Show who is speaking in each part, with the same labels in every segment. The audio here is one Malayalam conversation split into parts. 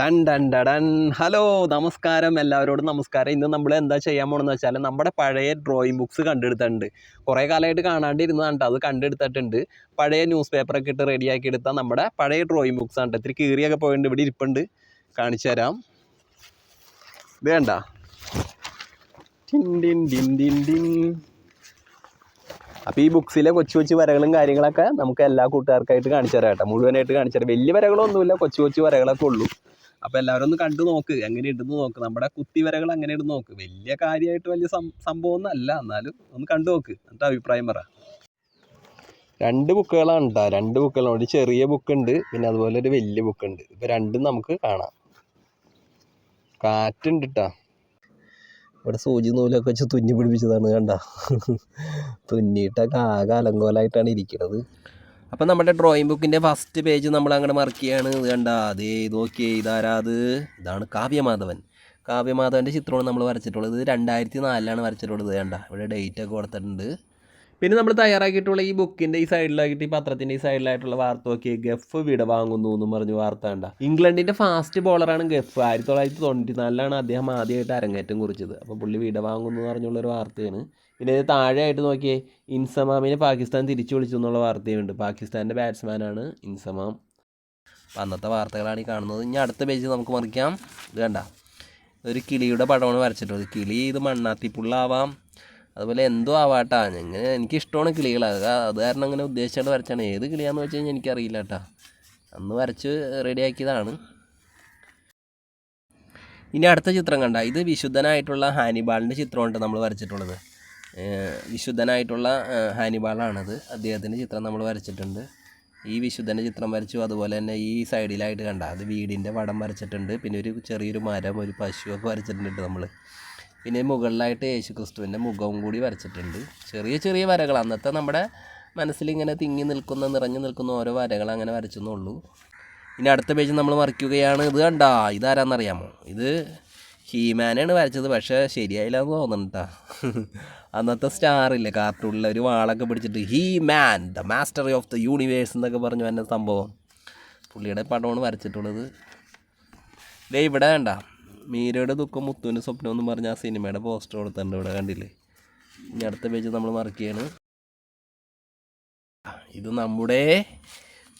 Speaker 1: Ton ton ടടൻ. ഹലോ നമസ്കാരം. എല്ലാവരോടും നമസ്കാരം. ഇന്ന് നമ്മൾ എന്താ ചെയ്യാൻ പോകണമെന്ന് വെച്ചാൽ നമ്മുടെ പഴയ ഡ്രോയിങ് ബുക്സ് കണ്ടെടുത്തിട്ടുണ്ട്. കുറേ കാലമായിട്ട് കാണാണ്ടിരുന്നതാണ്. അത് കണ്ടെടുത്തിട്ടുണ്ട്. പഴയ ന്യൂസ് പേപ്പറൊക്കെ ഇട്ട് റെഡിയാക്കി എടുത്ത നമ്മുടെ പഴയ ഡ്രോയിങ് ബുക്സ് ആണ്. ഇത്തിരി കീറിയൊക്കെ പോയിട്ടുണ്ട്. ഇവിടെ ഇരിപ്പുണ്ട്. കാണിച്ചു തരാം. അപ്പം ടിൻ ഈ ബുക്സിലെ കൊച്ചു കൊച്ചു വരകളും കാര്യങ്ങളൊക്കെ നമുക്ക് എല്ലാ കൂട്ടുകാർക്കായിട്ട് കാണിച്ചു തരാം കേട്ടോ. മുഴുവനായിട്ട് കാണിച്ചു തരാം. വലിയ വരകളൊന്നുമില്ല. കൊച്ചു കൊച്ചു വരകളൊക്കെ ഉള്ളൂ. അപ്പോൾ എല്ലാവരും ഒന്ന് കണ്ടു നോക്ക്. എങ്ങനെ ഇടുന്ന് നോക്ക്. നമ്മുടെ കുത്തി അങ്ങനെ ഇടുന്നു നോക്ക്. വലിയ കാര്യമായിട്ട് വലിയ സംഭവം ഒന്നും അല്ല എന്നാലും ഒന്ന് കണ്ടു നോക്ക്. എന്നിട്ട് അഭിപ്രായം പറ. രണ്ട് ബുക്കുകളാണ് കേട്ടോ രണ്ട് ബുക്കുകളാണ്. ഒരു ചെറിയ ബുക്ക് ഉണ്ട് പിന്നെ അതുപോലെ ഒരു വലിയ ബുക്ക് ഉണ്ട് ഇപ്പൊ രണ്ടും നമുക്ക് കാണാം. കാറ്റുണ്ട് കേട്ടോ ഇവിടെ സൂചി നൂലൊക്കെ വെച്ച് തുന്നി പിടിപ്പിച്ചതാണ് കണ്ട. തുന്നിയിട്ടൊക്കെ ആകെ അലങ്കോലായിട്ടാണ് ഇരിക്കുന്നത് അപ്പം നമ്മുടെ ഡ്രോയിങ് ബുക്കിന്റെ ഫസ്റ്റ് പേജ് നമ്മൾ അങ്ങനെ മാർക്ക് ചെയ്യാണ്. ഇത് കണ്ട അതേ നോക്കിയേ ഇതാരാ അത്? ഇതാണ് കാവ്യമാധവൻ. കാവ്യമാധവന്റെ ചിത്രമാണ് നമ്മൾ വരച്ചിട്ടുള്ളത്. രണ്ടായിരത്തി നാലിലാണ് വരച്ചിട്ടുള്ളത് കണ്ട. ഇവിടെ ഡേറ്റ് ഒക്കെ കൊടുത്തിട്ടുണ്ട്. പിന്നെ നമ്മൾ തയ്യാറാക്കിയിട്ടുള്ള ഈ ബുക്കിന്റെ ഈ സൈഡിലാക്കിയിട്ട് ഈ പത്രത്തിന്റെ ഈ സൈഡിലായിട്ടുള്ള വാർത്ത നോക്കി ഗഫ് വിട വാങ്ങുന്നു എന്നും പറഞ്ഞു വാർത്ത കണ്ട. ഇംഗ്ലണ്ടിന്റെ ഫാസ്റ്റ് ബോളറാണ് ഗഫ്. ആയിരത്തി തൊള്ളായിരത്തി തൊണ്ണൂറ്റി നാലിലാണ് അദ്ദേഹം ആദ്യമായിട്ട് അരങ്ങേറ്റം കുറിച്ചത്. അപ്പോൾ പുള്ളി വിട വാങ്ങുന്നു എന്ന് പറഞ്ഞുള്ളൊരു വാർത്തയാണ്. പിന്നെ ഇത് താഴെയായിട്ട് നോക്കിയേ ഇൻസമാമിനെ പാകിസ്ഥാൻ തിരിച്ചു വിളിച്ചു എന്നുള്ള വാർത്തയുണ്ട്. പാകിസ്ഥാന്റെ ബാറ്റ്സ്മാനാണ് ഇൻസമാം. അന്നത്തെ വാർത്തകളാണ് ഈ കാണുന്നത്. ഇനി അടുത്ത പേജ് നമുക്ക് മറിക്കാം. ഇത് കണ്ട ഒരു കിളിയുടെ പടമാണ് വരച്ചിട്ടുള്ളത്. കിളി ഇത് മണ്ണാത്തിപ്പുള്ളാവാം. അതുപോലെ എന്തോ ആവാട്ടാ. ഇങ്ങനെ എനിക്കിഷ്ടമാണ് കിളികൾ അത് അത് കാരണം അങ്ങനെ ഉദ്ദേശിച്ചാണ് വരച്ചാണ് ഏത് കിളിയാന്ന് വെച്ച് കഴിഞ്ഞാൽ എനിക്കറിയില്ല കേട്ടാ. അന്ന് വരച്ച് റെഡിയാക്കിയതാണ്. ഇനി അടുത്ത ചിത്രം കണ്ട. ഇത് വിശുദ്ധനായിട്ടുള്ള ഹാനിബാളിന്റെ ചിത്രമാണ് നമ്മൾ വരച്ചിട്ടുള്ളത്. വിശുദ്ധനായിട്ടുള്ള ഹാനിബാളാണത് അദ്ദേഹത്തിന്റെ ചിത്രം നമ്മൾ വരച്ചിട്ടുണ്ട്. ഈ വിശുദ്ധന്റെ ചിത്രം വരച്ചു. അതുപോലെ തന്നെ ഈ സൈഡിലായിട്ട് കണ്ട അത് വീടിന്റെ വടം വരച്ചിട്ടുണ്ട്. പിന്നെ ഒരു ചെറിയൊരു മരം ഒരു പശുവൊക്കെ വരച്ചിട്ടുണ്ട് നമ്മൾ പിന്നെ മുകളിലായിട്ട് യേശു ക്രിസ്തുവിന്റെ മുഖവും കൂടി വരച്ചിട്ടുണ്ട്. ചെറിയ ചെറിയ വരകൾ അന്നത്തെ നമ്മുടെ മനസ്സിലിങ്ങനെ തിങ്ങി നിൽക്കുന്ന നിറഞ്ഞു നിൽക്കുന്ന ഓരോ വരകൾ അങ്ങനെ വരച്ചെന്നുള്ളൂ. ഇനി അടുത്ത പേജ് നമ്മൾ മറിക്കുകയാണ്. ഇത് കണ്ടാ ഇതാരാന്നറിയാമോ? ഇത് ഹീമാനാണ് വരച്ചത്. പക്ഷേ ശരിയായില്ല എന്ന് തോന്നുന്നുട്ടാ അന്നത്തെ സ്റ്റാർ ഇല്ലേ കാർട്ടൂണിൽ ഒരു വാളൊക്കെ പിടിച്ചിട്ട് He Man the master of the universe എന്നൊക്കെ പറഞ്ഞു എന്നെ സംഭവം. പുള്ളിയുടെ പടമാണ് വരച്ചിട്ടുള്ളത്. ദേ ഇവിടെ വേണ്ട മീരയുടെ ദുഃഖം മുത്തുവിന്റെ സ്വപ്നം എന്ന് പറഞ്ഞ ആ സിനിമയുടെ പോസ്റ്റർ കൊടുത്തിട്ടുണ്ട് ഇവിടെ കണ്ടില്ലേ? ഇനി അടുത്ത പേജ് നമ്മൾ മറക്കുകയാണ് ഇത് നമ്മുടെ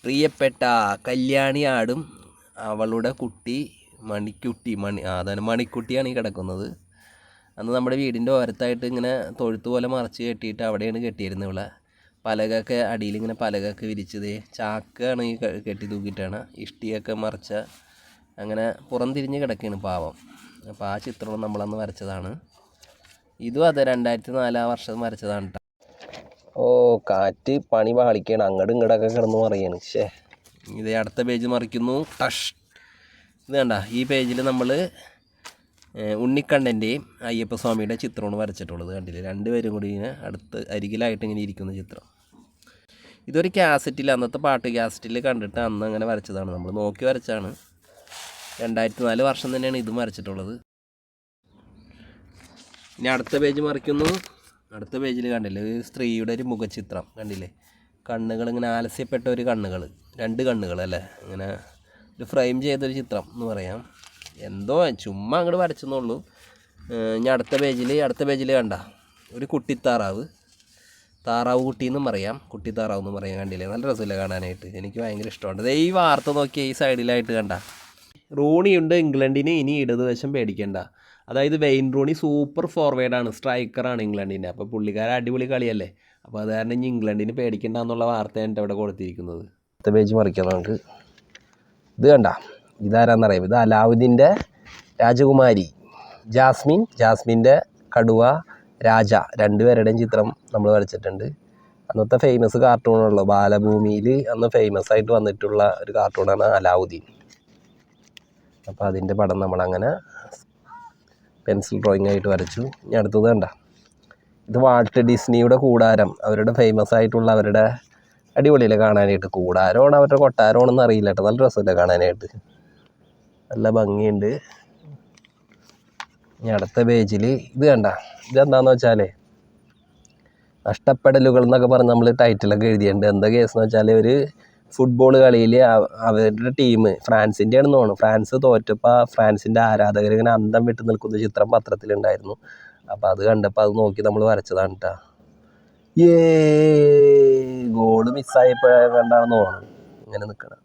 Speaker 1: പ്രിയപ്പെട്ട കല്യാണി ആടും അവളുടെ കുട്ടി മണിക്കുട്ടി മണി അതാണ് മണിക്കുട്ടിയാണ് ഈ കിടക്കുന്നത്. അന്ന് നമ്മുടെ വീടിന്റെ ഓരത്തായിട്ട് ഇങ്ങനെ തൊഴുത്ത് പോലെ മറച്ച് കെട്ടിയിട്ട് അവിടെയാണ് കെട്ടിയിരുന്നത് ഇവിടെ. പലകൊക്കെ അടിയിൽ ഇങ്ങനെ പലകൊക്കെ വിരിച്ചത്. ചാക്കാണ് ഈ കെട്ടി തൂക്കിയിട്ടാണ്. ഇഷ്ടിയൊക്കെ മറച്ച അങ്ങനെ പുറംതിരിഞ്ഞ് കിടക്കുകയാണ് പാവം. അപ്പോൾ ആ ചിത്രം നമ്മളന്ന് വരച്ചതാണ്. ഇതും അതെ രണ്ടായിരത്തി നാലാം വർഷം വരച്ചതാണ് കേട്ടോ ഓ കാറ്റ് പണി പാളിക്കുകയാണ് അങ്ങോട്ടും ഇങ്ങോട്ടൊക്കെ കിടന്ന് പറയാണ് ശേ ഇത് അടുത്ത പേജ് മറിക്കുന്നു. ടഷ് ഇത് കണ്ട ഈ പേജിൽ നമ്മൾ ഉണ്ണിക്കണ്ണന്റെയും അയ്യപ്പസ്വാമിയുടെ ചിത്രമാണ് വരച്ചിട്ടുള്ളത് കണ്ടില്ലേ? രണ്ടുപേരും കൂടി ഇങ്ങനെ അടുത്ത് അരികിലായിട്ട് ഇങ്ങനെ ഇരിക്കുന്ന ചിത്രം. ഇതൊരു ക്യാസറ്റിൽ അന്നത്തെ പാട്ട് ക്യാസറ്റിൽ കണ്ടിട്ട് അന്ന് അങ്ങനെ വരച്ചതാണ്. നമ്മൾ നോക്കി വരച്ചാണ്. രണ്ടായിരത്തി നാല് വർഷം തന്നെയാണ് ഇതും വരച്ചിട്ടുള്ളത്. ഇനി അടുത്ത പേജ് മറിക്കുന്നു. അടുത്ത പേജിൽ കണ്ടില്ലേ? ഒരു സ്ത്രീയുടെ ഒരു മുഖചിത്രം കണ്ടില്ലേ? കണ്ണുകൾ ഇങ്ങനെ ആലസ്യപ്പെട്ട ഒരു കണ്ണുകൾ രണ്ട് കണ്ണുകൾ അല്ലേ? ഇങ്ങനെ ഒരു ഫ്രെയിം ചെയ്തൊരു ചിത്രം എന്ന് പറയാം. എന്തോ ചുമ്മാ അങ്ങോട്ട് വരച്ചെന്നുള്ളൂ ഞാൻ അടുത്ത പേജിൽ അടുത്ത പേജിൽ കണ്ട ഒരു കുട്ടി താറാവ്. കുട്ടി എന്നും പറയാം. കുട്ടി താറാവ് എന്നും പറയാം കണ്ടില്ലേ? നല്ല രസമില്ല കാണാനായിട്ട്? എനിക്ക് ഭയങ്കര ഇഷ്ടമുണ്ട് ഈ വാർത്ത നോക്കി ഈ സൈഡിലായിട്ട് കണ്ട. റൂണിയുണ്ട് ഇംഗ്ലണ്ടിന് ഇനി ഇടതുവശം പേടിക്കേണ്ട. അതായത് വെയിൻ റൂണി സൂപ്പർ ഫോർവേഡാണ് സ്ട്രൈക്കറാണ് ഇംഗ്ലണ്ടിന്റെ അപ്പോൾ പുള്ളിക്കാരൻ അടിപൊളി കളിയല്ലേ? അപ്പോൾ അത് കാരണം ഇനി ഇംഗ്ലണ്ടിന് പേടിക്കേണ്ട എന്നുള്ള വാർത്തയാണ് ഇവിടെ കൊടുത്തിരിക്കുന്നത്. അടുത്ത പേജ് മറിക്കാം നമുക്ക്. ഇത് കണ്ട ഇതാരാന്നറിയാം ഇത് അലാവുദ്ദീന്റെ രാജകുമാരി ജാസ്മിൻ ജാസ്മിന്റെ കടുവ രാജ രണ്ടുപേരുടെയും ചിത്രം നമ്മൾ വരച്ചിട്ടുണ്ട്. അന്നത്തെ ഫേമസ് കാർട്ടൂണുള്ളൂ ബാലഭൂമിയിൽ അന്ന് ഫേമസ് ആയിട്ട് വന്നിട്ടുള്ള ഒരു കാർട്ടൂണാണ് അലാവുദ്ദീൻ അപ്പോൾ അതിന്റെ പടം നമ്മളങ്ങനെ പെൻസിൽ ഡ്രോയിങ് ആയിട്ട് വരച്ചു. ഇനി അടുത്തത് കണ്ട ഇത് വാൾട്ട് ഡിസ്നിയുടെ കൂടാരം അവരുടെ ഫേമസ് ആയിട്ടുള്ള അവരുടെ അടിപൊളിയല്ലേ കാണാനായിട്ട്? കൂടാരമാണോ അവരുടെ കൊട്ടാരമാണെന്ന് അറിയില്ല കേട്ടോ. നല്ല രസമല്ലേ കാണാനായിട്ട്. നല്ല ഭംഗിയുണ്ട്. ഇനി അടുത്ത പേജിൽ ഇത് കണ്ട. ഇതെന്താന്ന് വെച്ചാലേ നഷ്ടപ്പെടലുകൾ എന്നൊക്കെ പറഞ്ഞ് നമ്മൾ ടൈറ്റിലൊക്കെ എഴുതിയിട്ടുണ്ട്. എന്താ കേസ് എന്ന് വെച്ചാൽ ഒരു ഫുട്ബോൾ കളിയിൽ അവരുടെ ടീം ഫ്രാൻസിന്റെ ആണെന്ന് തോന്നുന്നു. ഫ്രാൻസ് തോറ്റപ്പോൾ ഫ്രാൻസിന്റെ ആരാധകർ ഇങ്ങനെ അന്തം വിട്ട് നിൽക്കുന്ന ചിത്രം പത്രത്തിലുണ്ടായിരുന്നു. അപ്പോൾ അത് കണ്ടപ്പോൾ അത് നോക്കി നമ്മൾ വരച്ചതാണ് കേട്ടോ ഗോൾ മിസ്സായപ്പോഴേ കണ്ടാണെന്ന് തോന്നുന്നു. ഇങ്ങനെ നിൽക്കണം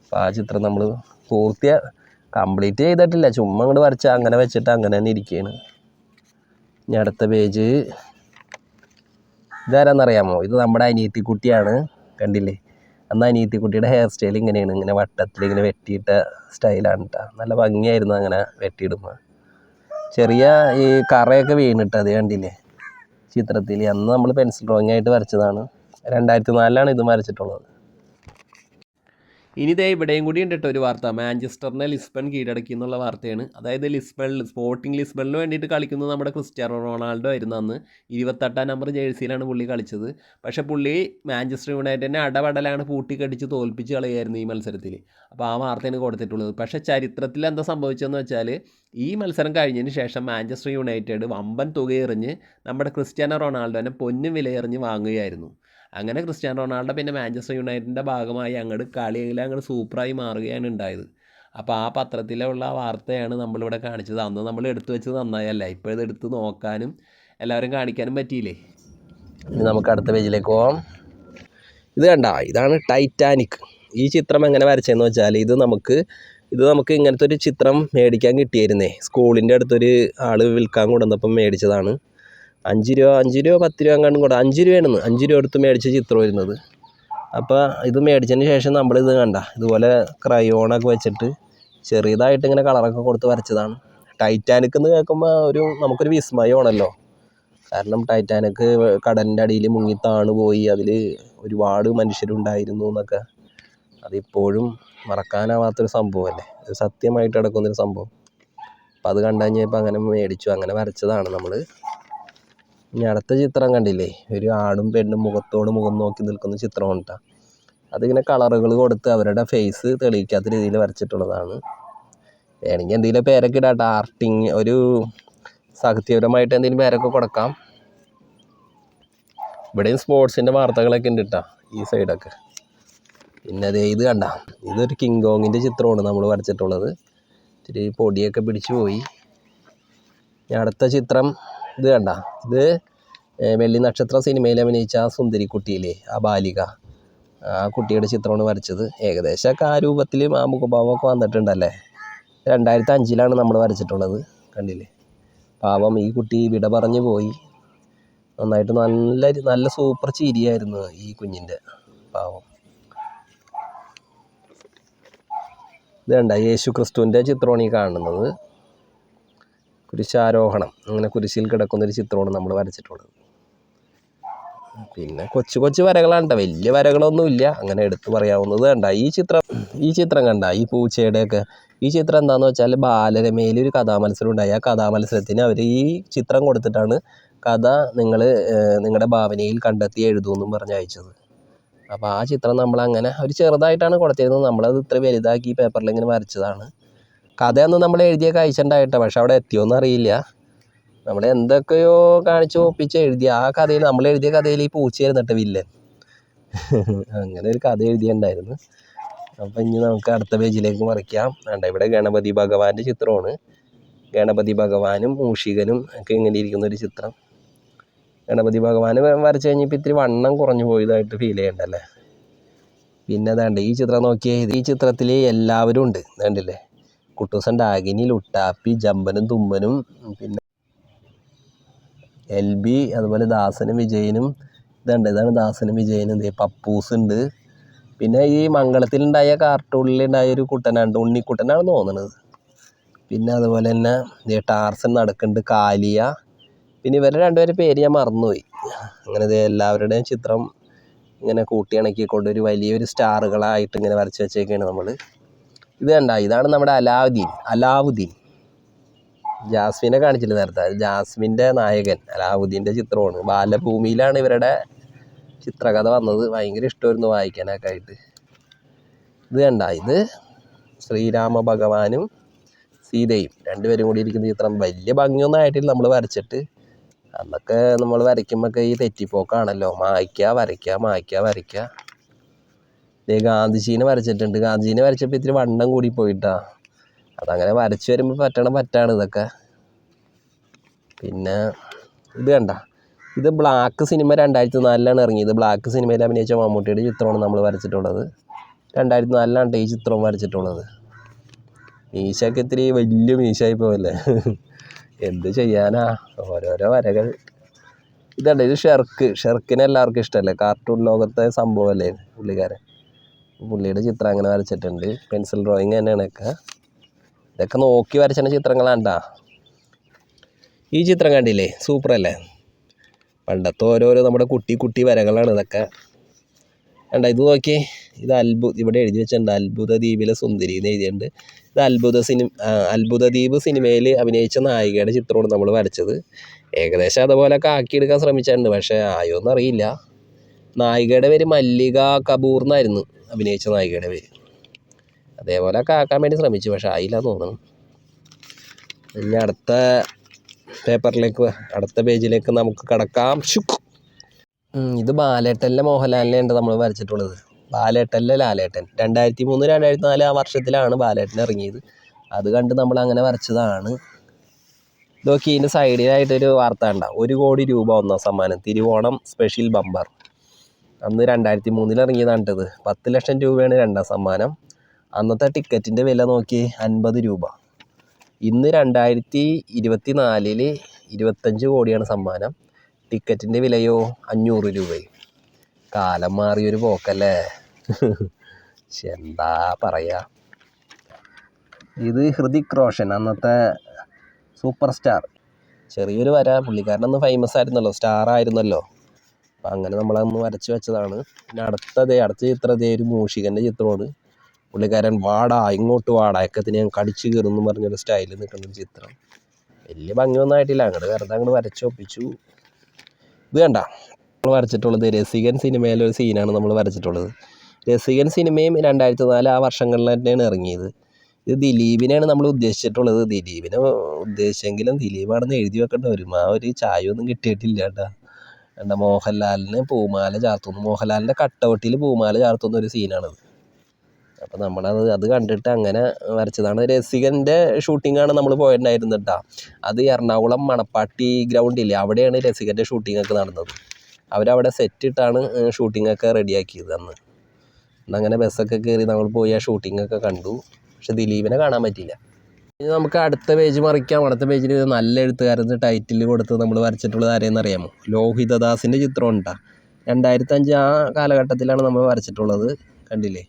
Speaker 1: അപ്പം ആ ചിത്രം നമ്മൾ പൂർത്തിയ കംപ്ലീറ്റ് ചെയ്തിട്ടില്ല. ചുമ്മാ അങ്ങോട്ട് വരച്ച അങ്ങനെ വെച്ചിട്ട് അങ്ങനെ തന്നെ ഇരിക്കുകയാണ് ഇനി അടുത്ത പേജ്. ഇതാരാന്നറിയാമോ ഇത് നമ്മുടെ അനിയത്തിക്കുട്ടിയാണ് കണ്ടില്ലേ? അന്ന് അനിയത്തിക്കുട്ടിയുടെ ഹെയർ സ്റ്റൈൽ ഇങ്ങനെയാണ്. ഇങ്ങനെ വട്ടത്തിൽ ഇങ്ങനെ വെട്ടിയിട്ട സ്റ്റൈലാണ് കേട്ടോ നല്ല ഭംഗിയായിരുന്നു അങ്ങനെ വെട്ടിയിടുമ്പോൾ ചെറിയ ഈ കറയൊക്കെ വീണിട്ട് അത് കണ്ടില്ലേ? ചിത്രത്തിൽ. അന്ന് നമ്മൾ പെൻസിൽ ഡ്രോയിങ് ആയിട്ട് വരച്ചതാണ്. രണ്ടായിരത്തി നാലിലാണ് ഇതും വരച്ചിട്ടുള്ളത്. ഇനി ദേ ഇവിടെയും കൂടി ഉണ്ട് കേട്ടോ ഒരു വാർത്ത. മാഞ്ചസ്റ്ററിനെ ലിസ്ബൺ കീഴടക്കി എന്നുള്ള വാർത്തയാണ്. അതായത് ലിസ്ബണിൽ സ്പോർട്ടിംഗ് ലിസ്ബണിന് വേണ്ടിയിട്ട് കളിക്കുന്നത് നമ്മുടെ ക്രിസ്റ്റ്യാനോ റൊണാൾഡോ ആയിരുന്നു അന്ന്. ഇരുപത്തെട്ടാം നമ്പർ ജേഴ്സിയിലാണ് പുള്ളി കളിച്ചത്. പക്ഷേ പുള്ളി മാഞ്ചസ്റ്റർ യുണൈറ്റഡിനെ അടപടലാണ് പൂട്ടിക്കടിച്ച് തോൽപ്പിച്ച് കളിയായിരുന്നു ഈ മത്സരത്തിൽ. അപ്പോൾ ആ വാർത്തയാണ് കൊടുത്തിട്ടുള്ളത്. പക്ഷേ ചരിത്രത്തിൽ എന്താ സംഭവിച്ചതെന്ന് വെച്ചാൽ ഈ മത്സരം കഴിഞ്ഞതിന് ശേഷം മാഞ്ചസ്റ്റർ യുണൈറ്റഡ് വമ്പൻ തുക എറിഞ്ഞ് നമ്മുടെ ക്രിസ്ത്യാനോ റൊണാൾഡോനെ പൊന്നും വിലയെറിഞ്ഞ് വാങ്ങുകയായിരുന്നു. അങ്ങനെ ക്രിസ്ത്യാനോ റൊണാൾഡോ പിന്നെ മാഞ്ചസ്റ്റർ യുണൈറ്റഡിന്റെ ഭാഗമായി അങ്ങോട്ട് കളിയിൽ അങ്ങോട്ട് സൂപ്പറായി മാറുകയാണ് ഉണ്ടായത്. അപ്പോൾ ആ പത്രത്തിലുള്ള വാർത്തയാണ് നമ്മളിവിടെ കാണിച്ചത്. അന്ന് നമ്മൾ എടുത്തു വെച്ചത് നന്നായല്ല. ഇപ്പോൾ ഇത് എടുത്ത് നോക്കാനും എല്ലാവരും കാണിക്കാനും പറ്റിയില്ലേ? ഇനി നമുക്ക് അടുത്ത പേജിലേക്ക് പോവാം. ഇത് കണ്ട ഇതാണ് ടൈറ്റാനിക്. ഈ ചിത്രം എങ്ങനെ വരച്ചതെന്ന് വെച്ചാൽ ഇത് നമുക്ക് ഇത് നമുക്ക് ഇങ്ങനത്തെ ഒരു ചിത്രം മേടിക്കാൻ കിട്ടിയിരുന്നേ സ്കൂളിന്റെ അടുത്തൊരു ആൾ വിൽക്കാൻ കൊണ്ടുവന്നപ്പം മേടിച്ചതാണ്. അഞ്ച് രൂപ അഞ്ച് രൂപ പത്ത് രൂപ എങ്ങാണ്ടും കൂടെ അഞ്ച് രൂപയാണെന്ന്. അഞ്ച് രൂപ എടുത്ത് മേടിച്ച ചിത്രം വരുന്നത്. അപ്പോൾ ഇത് മേടിച്ചതിന് ശേഷം നമ്മളിത് കണ്ട ഇതുപോലെ ക്രയോണൊക്കെ വെച്ചിട്ട് ചെറിയതായിട്ട് ഇങ്ങനെ കളറൊക്കെ കൊടുത്ത് വരച്ചതാണ്. ടൈറ്റാനിക് എന്ന് കേൾക്കുമ്പോൾ ഒരു നമുക്കൊരു വിസ്മയമാണല്ലോ. കാരണം ടൈറ്റാനിക് കടലിന്റെ അടിയിൽ മുങ്ങി താണു പോയി അതിൽ ഒരുപാട് മനുഷ്യരുണ്ടായിരുന്നു എന്നൊക്കെ. അതിപ്പോഴും മറക്കാനാവാത്തൊരു സംഭവമല്ലേ? അത് സത്യമായിട്ട് നടക്കുന്നൊരു സംഭവം. അപ്പോൾ അത് കണ്ടു കഴിഞ്ഞപ്പോൾ അങ്ങനെ മേടിച്ചു അങ്ങനെ വരച്ചതാണ് നമ്മൾ ഇനി അടുത്ത ചിത്രം കണ്ടില്ലേ? ഒരു ആണും പെണ്ണും മുഖത്തോട് മുഖം നോക്കി നിൽക്കുന്ന ചിത്രമാണ് കേട്ടോ അതിങ്ങനെ കളറുകൾ കൊടുത്ത് അവരുടെ ഫേസ് തെളിയിക്കാത്ത രീതിയിൽ വരച്ചിട്ടുള്ളതാണ്. വേണമെങ്കിൽ എന്തെങ്കിലും പേരൊക്കെ ഇടാം ആർട്ടിങ് ഒരു സാഹിത്യപരമായിട്ട് എന്തെങ്കിലും പേരൊക്കെ കൊടുക്കാം. ഇവിടെയും സ്പോർട്സിന്റെ വാർത്തകളൊക്കെ ഉണ്ട് കേട്ടോ ഈ സൈഡൊക്കെ പിന്നെ അതേ ഇത് കണ്ട. ഇതൊരു കിങ് കോങ്ങിന്റെ ചിത്രമാണ് നമ്മൾ വരച്ചിട്ടുള്ളത്. ഇത്തിരി പൊടിയൊക്കെ പിടിച്ചു പോയി. അടുത്ത ചിത്രം ഇത് കണ്ട? ഇത് വെള്ളി നക്ഷത്ര സിനിമയിൽ അഭിനയിച്ച ആ സുന്ദരിക്കുട്ടിയിലെ ആ ബാലിക. ആ കുട്ടിയുടെ ചിത്രമാണ് വരച്ചത്. ഏകദേശമൊക്കെ ആ രൂപത്തിലും ആ മുഖഭാവമൊക്കെ വന്നിട്ടുണ്ടല്ലേ? രണ്ടായിരത്തി അഞ്ചിലാണ് നമ്മൾ വരച്ചിട്ടുള്ളത് കണ്ടില്ലേ? പാവം ഈ കുട്ടി വിട പറഞ്ഞു പോയി. നന്നായിട്ട് നല്ല നല്ല സൂപ്പർ ചിരിയായിരുന്നു ഈ കുഞ്ഞിന്റെ പാവം. ഇത് കണ്ട യേശു ക്രിസ്തുവിന്റെ ചിത്രമാണ് ഈ കാണുന്നത്. കുരിശാരോഹണം. അങ്ങനെ കുരിശിൽ കിടക്കുന്ന ഒരു ചിത്രമാണ് നമ്മൾ വരച്ചിട്ടുള്ളത്. പിന്നെ കൊച്ചു കൊച്ചു വരകളാണ് ട്ടോ. വലിയ വരകളൊന്നുമില്ല. അങ്ങനെ എടുത്തു പറയാവുന്നത് കണ്ട. ഈ ചിത്രം ഈ ചിത്രം കണ്ട ഈ പൂച്ചയുടെയൊക്കെ ഈ ചിത്രം എന്താണെന്ന് വെച്ചാൽ ബാലരമയിൽ ഒരു കഥാമത്സരം ഉണ്ടായി. ആ കഥാമത്സരത്തിന് അവർ ഈ ചിത്രം കൊടുത്തിട്ടാണ് കഥ നിങ്ങൾ നിങ്ങളുടെ ഭാവനയിൽ കണ്ടെത്തി എഴുതുമെന്നും പറഞ്ഞ് അയച്ചത്. അപ്പോൾ ആ ചിത്രം നമ്മളങ്ങനെ ഒരു ചെറുതായിട്ടാണ് കൊടുത്തിരുന്നത്. നമ്മളത് ഇത്ര വലുതാക്കി പേപ്പറിൽ ഇങ്ങനെ വരച്ചതാണ്. കഥയൊന്നും നമ്മൾ എഴുതിയൊക്കെ അയച്ചിട്ടുണ്ടായിട്ടോ പക്ഷെ അവിടെ എത്തിയോന്ന് അറിയില്ല. നമ്മൾ എന്തൊക്കെയോ കാണിച്ച് ഒപ്പിച്ച് എഴുതി. ആ കഥയിൽ നമ്മൾ എഴുതിയ കഥയിൽ ഈ പൂച്ചയായിരുന്നു കേട്ടോ വില്ലൻ. അങ്ങനെ ഒരു കഥ എഴുതിയിട്ടുണ്ടായിരുന്നു. അപ്പം ഇനി നമുക്ക് അടുത്ത പേജിലേക്ക് മറിക്കാം. വേണ്ട ഇവിടെ ഗണപതി ഭഗവാന്റെ ചിത്രമാണ്. ഗണപതി ഭഗവാനും മൂഷികനും ഒക്കെ ഇങ്ങനെ ഇരിക്കുന്ന ഒരു ചിത്രം. ഗണപതി ഭഗവാന് വരച്ച് കഴിഞ്ഞപ്പോൾ ഇത്തിരി വണ്ണം കുറഞ്ഞു പോയതായിട്ട് ഫീൽ ചെയ്യണ്ടല്ലേ? പിന്നെ അതാണ്ട് ഈ ചിത്രം നോക്കിയാൽ ഈ ചിത്രത്തിൽ എല്ലാവരും ഉണ്ട്. കണ്ടില്ലേ? കുട്ടൂസൻ ഡാഗിനി ലുട്ടാപ്പി ജമ്പനും തുമ്പനും പിന്നെ എൽ ബി അതുപോലെ ദാസനും വിജയനും. ഇതുണ്ട് ഇതാണ് ദാസനും വിജയനും. ദേ പപ്പൂസ് ഉണ്ട് പിന്നെ ഈ മംഗളത്തിലുണ്ടായ കാർട്ടൂണിലുണ്ടായ ഒരു കുട്ടനാണ് ഉണ്ണിക്കുട്ടനാണ് തോന്നുന്നത് പിന്നെ അതുപോലെ തന്നെ ദേ ടാർസൻ നടക്കുന്നുണ്ട് കാലിയ. പിന്നെ ഇവരുടെ രണ്ടുപേരും പേര് ഞാൻ മറന്നുപോയി. അങ്ങനെ ദേ എല്ലാവരുടെയും ചിത്രം ഇങ്ങനെ കൂട്ടിയിണക്കിക്കൊണ്ട് ഒരു വലിയൊരു സ്റ്റാറുകളായിട്ട് ഇങ്ങനെ വരച്ച് വെച്ചേക്കാണ് നമ്മൾ ഇത് കണ്ട ഇതാണ് നമ്മുടെ അലാവുദ്ദീൻ അലാവുദ്ദീൻ. ജാസ്മിനെ കാണിച്ചില്ല നേരത്തെ? ജാസ്മിന്റെ നായകൻ അലാവുദ്ദീന്റെ ചിത്രമാണ്. ബാലഭൂമിയിലാണ് ഇവരുടെ ചിത്രകഥ വന്നത്. ഭയങ്കര ഇഷ്ടമായിരുന്നു വായിക്കാനൊക്കെ ആയിട്ട് ഇത് കണ്ട ഇത് ശ്രീരാമ ഭഗവാനും സീതയും രണ്ടുപേരും കൂടി ഇരിക്കുന്ന ചിത്രം. വലിയ ഭംഗിയൊന്നും ആയിട്ടില്ല നമ്മൾ വരച്ചിട്ട്. അന്നൊക്കെ നമ്മൾ വരയ്ക്കുമ്പോഴൊക്കെ ഈ തെറ്റിപ്പോക്കാണല്ലോ. മായ്ക്കുക വരയ്ക്കുക മായ്ക്കുക വരയ്ക്കുക ദേ ഗാന്ധിജീനെ വരച്ചിട്ടുണ്ട്. ഗാന്ധിജീനെ വരച്ചപ്പോൾ ഇത്തിരി വണ്ണം കൂടി പോയിട്ടാ. അതങ്ങനെ വരച്ച് വരുമ്പോൾ പറ്റണം പറ്റാണ് ഇതൊക്കെ. പിന്നെ ഇത് കണ്ട. ഇത് ബ്ലാക്ക് സിനിമ രണ്ടായിരത്തി നാലിലാണ് ഇറങ്ങിയത് ബ്ലാക്ക് സിനിമയിൽ അഭിനയിച്ച മമ്മൂട്ടിയുടെ ചിത്രമാണ് നമ്മൾ വരച്ചിട്ടുള്ളത്. രണ്ടായിരത്തി നാലിലാണ് ഈ ചിത്രം വരച്ചിട്ടുള്ളത്. മീശയൊക്കെ ഇത്തിരി വലിയ മീശയായി പോവല്ലേ എന്ത് ചെയ്യാനാ? ഓരോരോ വരകൾ. ഇതുണ്ട് ഇത് ഷെർക്ക്. ഷെർക്കിനെ എല്ലാവർക്കും ഇഷ്ടമല്ലേ കാർട്ടൂൺ ലോകത്തെ സംഭവമല്ലേ പുള്ളിക്കാരൻ? പുള്ളിയുടെ ചിത്രം അങ്ങനെ വരച്ചിട്ടുണ്ട്. പെൻസിൽ ഡ്രോയിങ് തന്നെയാണ് ഒക്കെ. ഇതൊക്കെ നോക്കി വരച്ച ചിത്രങ്ങളാണ്ടാ. ഈ ചിത്രം കണ്ടില്ലേ? സൂപ്പർ അല്ലേ? പണ്ടത്തെ ഓരോരോ നമ്മുടെ കുട്ടി കുട്ടി വരകളാണ് ഇതൊക്കെ. വേണ്ട ഇത് നോക്കി. ഇത് അത്ഭുത ഇവിടെ എഴുതി വെച്ചിട്ടുണ്ട് അത്ഭുത ദ്വീപിലെ സുന്ദരി എന്ന് എഴുതിയിട്ടുണ്ട്. ഇത് അത്ഭുത സിനിമ അത്ഭുത ദ്വീപ് സിനിമയിൽ അഭിനയിച്ച നായികയുടെ ചിത്രമാണ് നമ്മൾ വരച്ചത്. ഏകദേശം അതുപോലെയൊക്കെ ആക്കിയെടുക്കാൻ ശ്രമിച്ചിട്ടുണ്ട് പക്ഷേ ആയോ എന്നറിയില്ല. നായികയുടെ പേര് മല്ലിക കപൂർ എന്നായിരുന്നു. അഭിനയിച്ച നായികയുടെ പേര്. അതേപോലെ ഒക്കെ ആക്കാൻ വേണ്ടി ശ്രമിച്ചു പക്ഷേ ആയില്ല തോന്നുന്നു. ഇനി അടുത്ത പേപ്പറിലേക്ക് അടുത്ത പേജിലേക്ക് നമുക്ക് കടക്കാം. ഇത് ബാലേട്ടനിലെ മോഹൻലാലിനെയാണ് നമ്മൾ വരച്ചിട്ടുള്ളത്. ബാലേട്ടനിലെ ലാലേട്ടൻ. രണ്ടായിരത്തി മൂന്ന് രണ്ടായിരത്തി നാല് ആ വർഷത്തിലാണ് ബാലേട്ടൻ ഇറങ്ങിയത്. അത് കണ്ട് നമ്മൾ അങ്ങനെ വരച്ചതാണ്. ഇതൊക്കെ ഇതിന്റെ സൈഡിലായിട്ടൊരു വാർത്ത ഉണ്ടാവും ഒരു കോടി രൂപ ഒന്നാം സമ്മാനം. തിരുവോണം സ്പെഷ്യൽ ബമ്പർ അന്ന് രണ്ടായിരത്തി മൂന്നിൽ ഇറങ്ങിയതാണ് ഇത് പത്ത് ലക്ഷം രൂപയാണ് രണ്ടാം സമ്മാനം. അന്നത്തെ ടിക്കറ്റിന്റെ വില നോക്കി അൻപത് രൂപ. ഇന്ന് രണ്ടായിരത്തി ഇരുപത്തി നാലിൽ ഇരുപത്തഞ്ച് കോടിയാണ് സമ്മാനം. ടിക്കറ്റിന്റെ വിലയോ അഞ്ഞൂറ് രൂപയും. കാലം മാറിയൊരു പോക്കല്ലേ? എന്താ പറയുക ഇത് ഹൃതിക് റോഷൻ അന്നത്തെ സൂപ്പർ സ്റ്റാർ. ചെറിയൊരു വര. പുള്ളിക്കാരൻ അന്ന് ഫേമസ് ആയിരുന്നല്ലോ. സ്റ്റാർ ആയിരുന്നല്ലോ. അപ്പം അങ്ങനെ നമ്മളന്ന് വരച്ച് വെച്ചതാണ്. പിന്നെ അടുത്തതേ അടുത്ത ചിത്രം ദേ ഒരു മൂഷികന്റെ ചിത്രമാണ്. പുള്ളിക്കാരൻ വാടാ ഇങ്ങോട്ട് വാടാ എക്കത്തിന് ഞാൻ കടിച്ചു കയറുന്നു പറഞ്ഞൊരു സ്റ്റൈലിൽ നിൽക്കുന്ന ഒരു ചിത്രം. വലിയ ഭംഗിയൊന്നും ആയിട്ടില്ല. അങ്ങോട്ട് വെറുതെ അങ്ങോട്ട് വരച്ചൊപ്പിച്ചു ഇത് കണ്ട നമ്മൾ വരച്ചിട്ടുള്ളത് രസികൻ സിനിമയിലെ ഒരു സീനാണ് നമ്മൾ വരച്ചിട്ടുള്ളത്. രസികൻ സിനിമയും രണ്ടായിരത്തി നാല് ആ വർഷങ്ങളിൽ തന്നെയാണ് ഇറങ്ങിയത്. ഇത് ദിലീപിനെയാണ് നമ്മൾ ഉദ്ദേശിച്ചിട്ടുള്ളത്. ദിലീപിനെ ഉദ്ദേശിച്ചെങ്കിലും ദിലീപാണെന്ന് എഴുതി വെക്കേണ്ട വരും. ആ ഒരു ചായ ഒന്നും കിട്ടിയിട്ടില്ല കേട്ടോ. എന്താ മോഹൻലാലിന് പൂമാല ചാർത്തുന്നു. മോഹൻലാലിന്റെ കട്ടൗട്ടിൽ പൂമാല ചാർത്തുന്ന ഒരു സീനാണത്. അപ്പോൾ നമ്മളത് അത് കണ്ടിട്ട് അങ്ങനെ വരച്ചതാണ്. രസികന്റെ ഷൂട്ടിങ്ങാണ് നമ്മൾ പോയിട്ടുണ്ടായിരുന്നത് കേട്ടോ അത് എറണാകുളം മണപ്പാട്ടി ഗ്രൗണ്ടില്ലേ അവിടെയാണ് രസികന്റെ ഷൂട്ടിംഗ് ഒക്കെ നടന്നത്. അവരവിടെ സെറ്റ് ഇട്ടാണ് ഷൂട്ടിംഗ് ഒക്കെ റെഡിയാക്കിയത് അന്ന്. അന്നങ്ങനെ ബസ്സൊക്കെ കയറി നമ്മൾ പോയി ആ ഷൂട്ടിംഗ് ഒക്കെ കണ്ടു. പക്ഷെ ദിലീപിനെ കാണാൻ പറ്റിയില്ല. ഇനി നമുക്ക് അടുത്ത പേജ് മറിക്കാം. അടുത്ത പേജിൽ നല്ല എഴുത്തുകാരന്റെ ടൈറ്റിൽ കൊടുത്ത് നമ്മൾ വരച്ചിട്ടുള്ളത് ആരെയെന്ന് അറിയാമോ? ലോഹിതദാസിന്റെ ചിത്രം ഉണ്ടാ? രണ്ടായിരത്തി അഞ്ച് ആ കാലഘട്ടത്തിലാണ് നമ്മൾ വരച്ചിട്ടുള്ളത്. കണ്ടില്ലേ?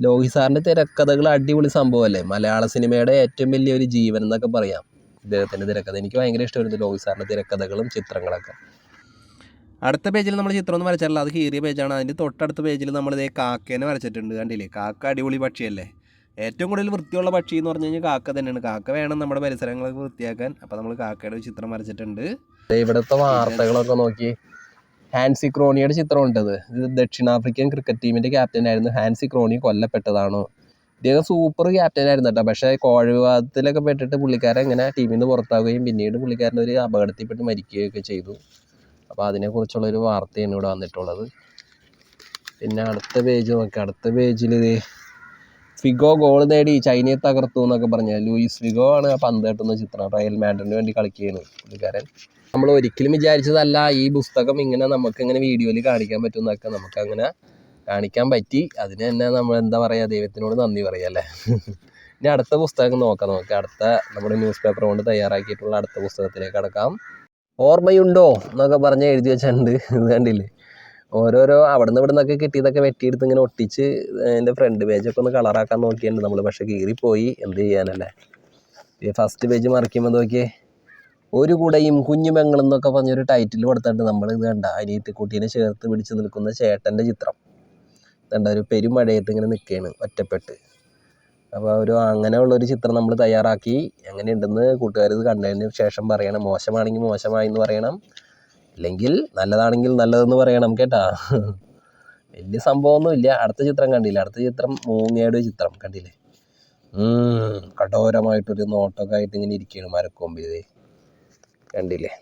Speaker 1: ലോഹി സാറിന്റെ തിരക്കഥകൾ അടിപൊളി സംഭവമല്ലേ? മലയാള സിനിമയുടെ ഏറ്റവും വലിയൊരു ജീവൻ എന്നൊക്കെ പറയാം. ഇദ്ദേഹത്തിന്റെ തിരക്കഥ എനിക്ക് ഭയങ്കര ഇഷ്ടമായിരുന്നു ലോഹി സാറിന്റെ തിരക്കഥകളും ചിത്രങ്ങളൊക്കെ. അടുത്ത പേജിൽ നമ്മൾ ചിത്രം ഒന്നും വരച്ചിട്ടില്ല. അത് കീറിയ പേജാണ് അതിന്റെ തൊട്ടടുത്ത പേജിൽ നമ്മൾ ഇതേ കാക്കേനെ വരച്ചിട്ടുണ്ട്. കണ്ടില്ലേ? കാക്ക അടിപൊളി പക്ഷിയല്ലേ? ഏറ്റവും കൂടുതൽ വൃത്തിയുള്ള പക്ഷി എന്ന് പറഞ്ഞു കഴിഞ്ഞാൽ കാക്ക തന്നെയാണ്. കാക്ക വേണം നമ്മുടെ പരിസരങ്ങളൊക്കെ വൃത്തിയാക്കാൻ. അപ്പോൾ നമ്മൾ കാക്കയുടെ ചിത്രം വരച്ചിട്ടുണ്ട്. ഇവിടുത്തെ വാർത്തകളൊക്കെ നോക്കി. ഹാൻസി ക്രോണിയുടെ ചിത്രം അത് ഇത് ദക്ഷിണാഫ്രിക്കൻ ക്രിക്കറ്റ് ടീമിന്റെ ക്യാപ്റ്റൻ ആയിരുന്നു. ഹാൻസി ക്രോണി കൊല്ലപ്പെട്ടതാണോ? ഇദ്ദേഹം സൂപ്പർ ക്യാപ്റ്റൻ ആയിരുന്നു കേട്ടോ. പക്ഷേ കോഴ വിവാദത്തിലൊക്കെ പെട്ടിട്ട് പുള്ളിക്കാരൻ ഇങ്ങനെ ടീമിൽ നിന്ന് പുറത്താവുകയും പിന്നീട് പുള്ളിക്കാരന്റെ ഒരു അപകടത്തിൽപ്പെട്ട് മരിക്കുകയൊക്കെ ചെയ്തു. അപ്പോൾ അതിനെക്കുറിച്ചുള്ള ഒരു വാർത്തയാണ് ഇവിടെ വന്നിട്ടുള്ളത്. പിന്നെ അടുത്ത പേജ് നോക്കി. അടുത്ത പേജിൽ ഇത് ഫിഗോ ഗോൾ നേടി. ചൈനയെ തകർത്തു എന്നൊക്കെ പറഞ്ഞ. ലൂയിസ് ഫിഗോ ആണ് ആ പന്ത് തട്ടുന്ന ചിത്രം. റയൽ മാഡ്രിഡിന് വേണ്ടി കളിക്കുകയാണ് പുള്ളിക്കാരൻ. നമ്മൾ ഒരിക്കലും വിചാരിച്ചതല്ല ഈ പുസ്തകം ഇങ്ങനെ നമുക്ക് ഇങ്ങനെ വീഡിയോയിൽ കാണിക്കാൻ പറ്റുമെന്നൊക്കെ നമുക്ക് അങ്ങനെ കാണിക്കാൻ പറ്റി. അതിന് തന്നെ നമ്മൾ എന്താ പറയുക ദൈവത്തിനോട് നന്ദി പറയുക അല്ലേ? ഇനി അടുത്ത പുസ്തകം നോക്കാം നമുക്ക്. അടുത്ത നമ്മുടെ ന്യൂസ് പേപ്പർ കൊണ്ട് തയ്യാറാക്കിയിട്ടുള്ള അടുത്ത പുസ്തകത്തിലേക്ക് കടക്കാം. ഓർമ്മയുണ്ടോ എന്നൊക്കെ പറഞ്ഞ് എഴുതി വെച്ചിട്ടുണ്ട്. ഇത് കണ്ടില്ലേ? ഓരോരോ അവിടുന്ന് നിന്ന് ഇവിടെ നിന്നൊക്കെ കിട്ടിയതൊക്കെ വെട്ടിയെടുത്ത് ഇങ്ങനെ ഒട്ടിച്ച് അതിന്റെ ഫ്രണ്ട് പേജൊക്കെ ഒന്ന് കളറാക്കാൻ നോക്കിയിട്ടുണ്ട് നമ്മൾ പക്ഷേ കീറിപ്പോയി. എന്ത് ചെയ്യാനല്ലേ? ഫസ്റ്റ് പേജ് മറിക്കുമ്പോൾ നോക്കിയേ ഒരു കൂടെയും കുഞ്ഞു ബംഗളെന്നൊക്കെ പറഞ്ഞൊരു ടൈറ്റിൽ കൊടുത്തിട്ട് നമ്മൾ ഇത് കണ്ട. അനിയത്തി കുട്ടീനെ ചേർത്ത് പിടിച്ച് നിൽക്കുന്ന ചേട്ടന്റെ ചിത്രം. ഇതുണ്ട ഒരു പെരുമഴയത്ത് ഇങ്ങനെ നിൽക്കുകയാണ് ഒറ്റപ്പെട്ട്. അപ്പോൾ ഒരു അങ്ങനെയുള്ളൊരു ചിത്രം നമ്മൾ തയ്യാറാക്കി. എങ്ങനെയുണ്ടെന്ന് കൂട്ടുകാർ ഇത് കണ്ടതിന് ശേഷം പറയണം. മോശമാണെങ്കിൽ മോശമായി എന്ന് പറയണം. ഇല്ലെങ്കിൽ നല്ലതാണെങ്കിൽ നല്ലതെന്ന് പറയണം കേട്ടാ. വലിയ സംഭവമൊന്നുമില്ല അടുത്ത ചിത്രം കണ്ടില്ല? അടുത്ത ചിത്രം മൂങ്ങയുടെ ചിത്രം കണ്ടില്ലേ? കഠോരമായിട്ടൊരു നോട്ടൊക്കെ ആയിട്ട് ഇങ്ങനെ ഇരിക്കുകയാണ് മരക്കൊമ്പിൽ. കണ്ടില്ലേ?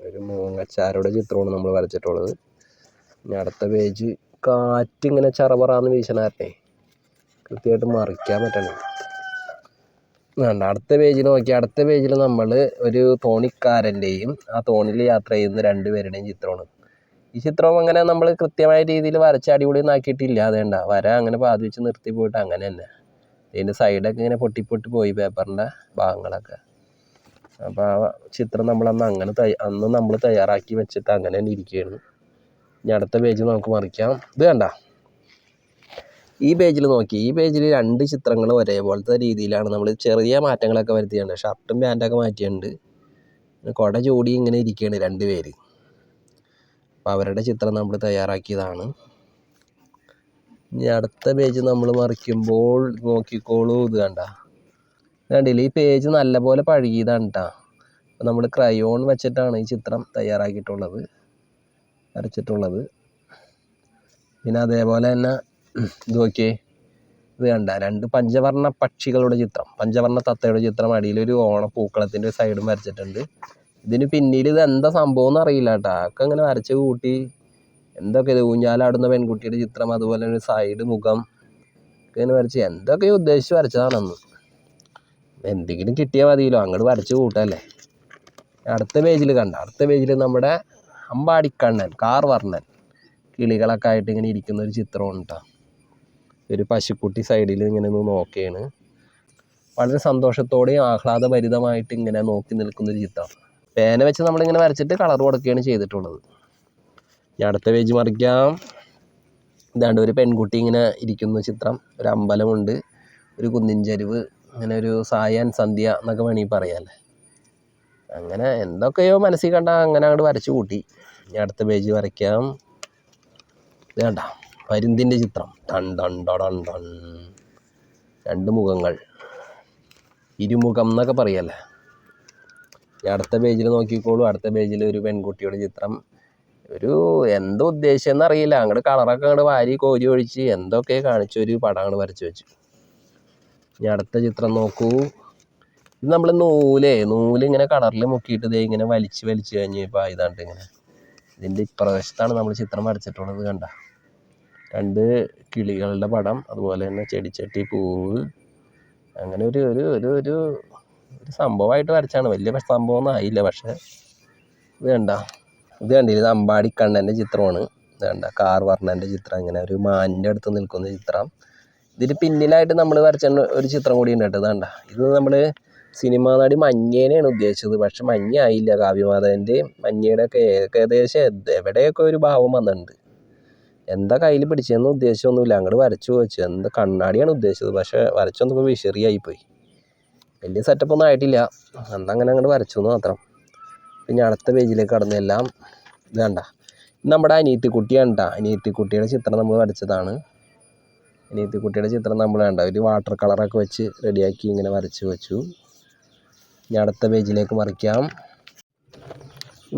Speaker 1: ഒരു മൂങ്ങച്ചാരുടെ ചിത്രമാണ് നമ്മൾ വരച്ചിട്ടുള്ളത്. ഇനി അടുത്ത പേജ് കാറ്റിങ്ങനെ ചറപറാന്ന് വീശണാരനെ കൃത്യമായിട്ട് മറിക്കാൻ പറ്റണം വേണ്ട അടുത്ത പേജിൽ നോക്കി അടുത്ത പേജിൽ നമ്മൾ ഒരു തോണിക്കാരന്റെയും ആ തോണിയിൽ യാത്ര ചെയ്യുന്ന രണ്ട് രണ്ടുപേരുടെയും ചിത്രമാണ്. ഈ ചിത്രം അങ്ങനെ നമ്മൾ കൃത്യമായ രീതിയിൽ വരച്ച് അടിപൊളിയൊന്നും ആക്കിയിട്ടില്ല അതേണ്ട വര അങ്ങനെ പാതി വെച്ച് നിർത്തി പോയിട്ട് അങ്ങനെ തന്നെ. ഇതിന്റെ സൈഡൊക്കെ ഇങ്ങനെ പൊട്ടി പൊട്ടി പോയി പേപ്പറിന്റെ ഭാഗങ്ങളൊക്കെ. അപ്പോൾ ആ ചിത്രം നമ്മളന്ന് അങ്ങനെ തയ്യ അന്ന് നമ്മൾ തയ്യാറാക്കി വെച്ചിട്ട് അങ്ങനെ തന്നെ ഇരിക്കുകയാണ് ഇനി അടുത്ത പേജ് നമുക്ക് മറിക്കാം. ഇത് കണ്ട? ഈ പേജിൽ നോക്കി ഈ പേജിൽ രണ്ട് ചിത്രങ്ങൾ ഒരേപോലത്തെ രീതിയിലാണ് നമ്മൾ ചെറിയ മാറ്റങ്ങളൊക്കെ വരുത്തിയിട്ടുണ്ട്. ഷർട്ടും പാന്റൊക്കെ മാറ്റിയിട്ടുണ്ട്. കുട ചൂടി ഇങ്ങനെ ഇരിക്കുകയാണ് രണ്ട് പേര്. അപ്പോൾ അവരുടെ ചിത്രം നമ്മൾ തയ്യാറാക്കിയതാണ്. ഇനി അടുത്ത പേജ് നമ്മൾ മറിക്കുമ്പോൾ നോക്കിക്കോളൂ ഇത് കണ്ട. കണ്ടില്ല? ഈ പേജ് നല്ലപോലെ പഴകിയതാണ് കേട്ടോ നമ്മൾ ക്രയോൺ വെച്ചിട്ടാണ് ഈ ചിത്രം തയ്യാറാക്കിയിട്ടുള്ളത് വരച്ചിട്ടുള്ളത്. പിന്നെ അതേപോലെ തന്നെ ഇത് നോക്കിയേ. ഇത് കണ്ട രണ്ട് പഞ്ചവർണ പക്ഷികളുടെ ചിത്രം. പഞ്ചവർണ തത്തയുടെ ചിത്രം അടിയിലൊരു ഓണപ്പൂക്കളത്തിന്റെ സൈഡും വരച്ചിട്ടുണ്ട്. ഇതിന് പിന്നിൽ ഇത് എന്താ സംഭവം എന്ന് അറിയില്ല കേട്ടോ. ഒക്കെ ഇങ്ങനെ വരച്ച് കൂട്ടി എന്തൊക്കെ ഇത് ഊഞ്ഞാലാടുന്ന പെൺകുട്ടിയുടെ ചിത്രം അതുപോലെ ഒരു സൈഡ് മുഖം ഒക്കെ ഇങ്ങനെ വരച്ച് എന്തൊക്കെയോ ഉദ്ദേശിച്ച് വരച്ചതാണെന്ന്. എന്തെങ്കിലും കിട്ടിയാൽ മതിയല്ലോ അങ്ങോട്ട് വരച്ച് കൂട്ടല്ലേ. അടുത്ത പേജിൽ കണ്ട അടുത്ത പേജിൽ നമ്മുടെ അമ്പാടിക്കണ്ണൻ കാർ വർണൻ കിളികളൊക്കെ ആയിട്ട് ഇങ്ങനെ ഇരിക്കുന്ന ഒരു ചിത്രമാണ് കേട്ടോ. ഒരു പശുക്കുട്ടി സൈഡിൽ ഇങ്ങനെ ഒന്ന് നോക്കുകയാണ് വളരെ സന്തോഷത്തോടെയും ആഹ്ലാദഭരിതമായിട്ട് ഇങ്ങനെ നോക്കി നിൽക്കുന്ന ഒരു ചിത്രം. പേന വെച്ച് നമ്മളിങ്ങനെ വരച്ചിട്ട് കളർ കൊടുക്കുകയാണ് ചെയ്തിട്ടുള്ളത്. ഞാൻ അടുത്ത പേജ് മറിക്കാം. ഇതാണ്ട് ഒരു പെൺകുട്ടി ഇങ്ങനെ ഇരിക്കുന്ന ചിത്രം. ഒരു അമ്പലമുണ്ട്. ഒരു കുന്നിൻ ചരിവ് അങ്ങനെ ഒരു സായാൻ സന്ധ്യ എന്നൊക്കെ വേണമെങ്കിൽ പറയാമല്ലേ അങ്ങനെ എന്തൊക്കെയോ മനസ്സിൽ കണ്ട അങ്ങനെ അങ്ങോട്ട് വരച്ചു കൂട്ടി. ഇനി അടുത്ത പേജ് വരയ്ക്കാം. വേണ്ട പരുന്തിന്റെ ചിത്രം. ടൺ ടൺ ടൺ ടൺ. രണ്ട് മുഖങ്ങൾ. ഇരുമുഖം എന്നൊക്കെ പറയല്ലേ? അടുത്ത പേജിൽ നോക്കിക്കോളൂ. അടുത്ത പേജിൽ ഒരു പെൺകുട്ടിയുടെ ചിത്രം. ഒരു എന്തോ ഉദ്ദേശിച്ചെന്ന് അറിയില്ല. അങ്ങോട്ട് കളറൊക്കെ അങ്ങോട്ട് വാരി കോരി ഒഴിച്ച് എന്തൊക്കെ കാണിച്ച ഒരു പടം അങ്ങോട്ട് വരച്ച് വെച്ചു. ഇനി അടുത്ത ചിത്രം നോക്കൂ. ഇത് നമ്മൾ നൂലേ നൂൽ ഇങ്ങനെ കളറിൽ മുക്കിയിട്ട് ദേ ഇങ്ങനെ വലിച്ച് വലിച്ച് കഴിഞ്ഞപ്പോൾ ഇതാണ്ട് ഇങ്ങനെ. ഇതിന്റെ ഇപ്രവശത്താണ് നമ്മൾ ചിത്രം വരച്ചിട്ടുള്ളത് കണ്ട. രണ്ട് കിളികളുടെ പടം അതുപോലെ തന്നെ ചെടിച്ചട്ടി പൂവ്. അങ്ങനെ ഒരു ഒരു ഒരു ഒരു ഒരു സംഭവമായിട്ട് വരച്ചാണ്. വലിയ സംഭവമൊന്നും ആയില്ല പക്ഷേ കണ്ട. ഇത് കണ്ടില്ല? ഇത് അമ്പാടി കണ്ണന്റെ ചിത്രമാണ്. ഇത് കാർ വർണന്റെ ചിത്രം. ഇങ്ങനെ ഒരു മാനിന്റെ അടുത്ത് നിൽക്കുന്ന ചിത്രം. ഇതിന് പിന്നിലായിട്ട് നമ്മൾ വരച്ച ഒരു ചിത്രം കൂടി ഉണ്ട് കേട്ടോ. കണ്ട? ഇത് നമ്മൾ സിനിമാ നടി മഞ്ഞേനെയാണ് ഉദ്ദേശിച്ചത്. പക്ഷെ മഞ്ഞ ആയില്ല കാവ്യമാധവന്റെയും മഞ്ഞയുടെ ഒക്കെ ഏകദേശം എവിടെയൊക്കെ ഒരു ഭാവം വന്നിട്ടുണ്ട്. എന്താ കയ്യിൽ പിടിച്ചതെന്ന് ഉദ്ദേശമൊന്നുമില്ല അങ്ങോട്ട് വരച്ചു വെച്ചു എന്താ കണ്ണാടിയാണ് ഉദ്ദേശിച്ചത്. പക്ഷെ വന്നപ്പോൾ വിഷറിയായിപ്പോയി. വലിയ സെറ്റപ്പ് ഒന്നും ആയിട്ടില്ല. എന്താ അങ്ങനെ അങ്ങോട്ട് വരച്ചു എന്ന് മാത്രം. പിന്നെ അടുത്ത പേജിലേക്ക് കടന്ന് എല്ലാം ഇത് കണ്ട ഇത് നമ്മുടെ അനിയത്തിക്കുട്ടിയാണ് കേട്ടോ അനിയത്തിക്കുട്ടിയുടെ ചിത്രം നമ്മൾ വരച്ചതാണ്. അനിയത്തിക്കുട്ടിയുടെ ചിത്രം നമ്മൾ വേണ്ട. ഒരു വാട്ടർ കളറൊക്കെ വെച്ച് റെഡിയാക്കി ഇങ്ങനെ വരച്ച് വെച്ചു. ഇനി അടുത്ത പേജിലേക്ക് മറിക്കാം.